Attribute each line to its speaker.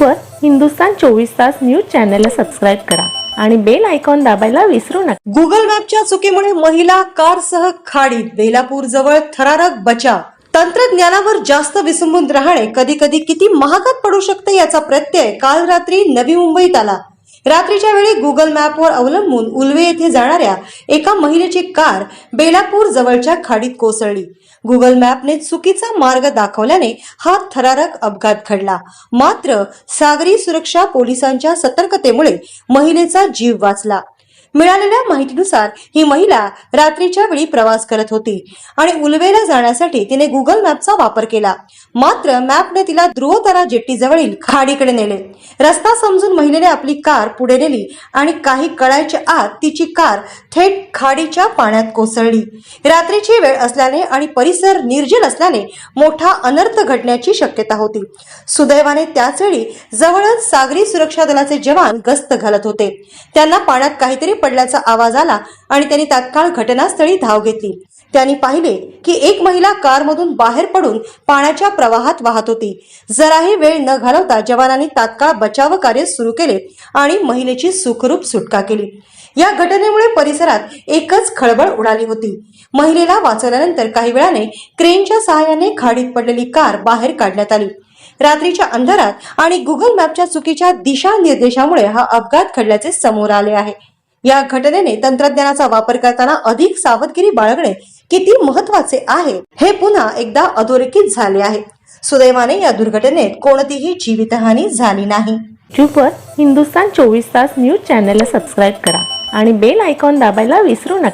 Speaker 1: यूट्यूबवर हिंदुस्तान चोवीस तास न्यूज चॅनलला सबस्क्राईब करा आणि बेल आयकॉन दाबायला विसरू नका.
Speaker 2: गुगल मॅपच्या चुकीमुळे महिला कारसह खाडीत बेलापूर जवळ थरारक बचाव. तंत्रज्ञानावर जास्त विसंबून राहणे कधी कधी किती महागात पडू शकते याचा प्रत्यय काल रात्री नवी मुंबईत आला. रात्रीच्या वेळी गुगल मॅपवर अवलंबून उल्वे येथे जाणाऱ्या एका महिलेची कार बेलापूर जवळच्या खाडीत कोसळली. गुगल मॅपने चुकीचा मार्ग दाखवल्याने हा थरारक अपघात घडला. मात्र सागरी सुरक्षा पोलिसांच्या सतर्कतेमुळे महिलेचा जीव वाचला. मिळालेल्या माहितीनुसार ही महिला रात्रीच्या वेळी प्रवास करत होती आणि उलवेला जाण्यासाठी तिने गुगल मॅपचा वापर केला. मात्र मॅपने तिला ध्रुवतारा जेट्टीजवळील खाडीकडे नेले. रस्ता समजून महिलेने आपली कार पुढे नेली आणि काही कळायच्या आत तिची कार थेट खाडीच्या पाण्यात कोसळली. रात्रीची वेळ असल्याने आणि परिसर निर्जल असल्याने मोठा अनर्थ घडण्याची शक्यता होती. सुदैवाने त्याच वेळी जवळच सागरी सुरक्षा दलाचे जवान गस्त घालत होते. त्यांना पाण्यात काहीतरी पडल्याचा आवाज आला आणि त्यांनी तात्काळ घटनास्थळी धाव घेतली. त्यांनी पाहिले की एक महिला कारमधून बाहेर पडून पाण्याच्या प्रवाहात वाहत होती. जराही वेळ न घालवता जवानांनी तात्काळ बचाव कार्य सुरू केले आणि महिलेची सुखरूप सुटका केली. या घटनेमुळे परिसरात एकच खळबळ उडाली होती. महिलेला वाचवल्यानंतर काही वेळाने क्रेनच्या सहाय्याने खाडीत पडलेली कार बाहेर काढण्यात आली. रात्रीच्या अंधारात आणि गुगल मॅपच्या चुकीच्या दिशानिर्देशामुळे हा अपघात घडल्याचे समोर आले आहे. या घटनेने तंत्रज्ञानाचा वापर करताना अधिक सावधगिरी बाळगणे किती महत्त्वाचे आहे हे पुन्हा एकदा अधोरेखित झाले आहे. सुदैवाने या दुर्घटनेत कोणतीही जीवितहानी झाली नाही.
Speaker 1: यूट्यूबवर हिंदुस्तान चोवीस तास न्यूज चॅनलला सबस्क्राईब करा आणि बेल आयकॉन दाबायला विसरू नका.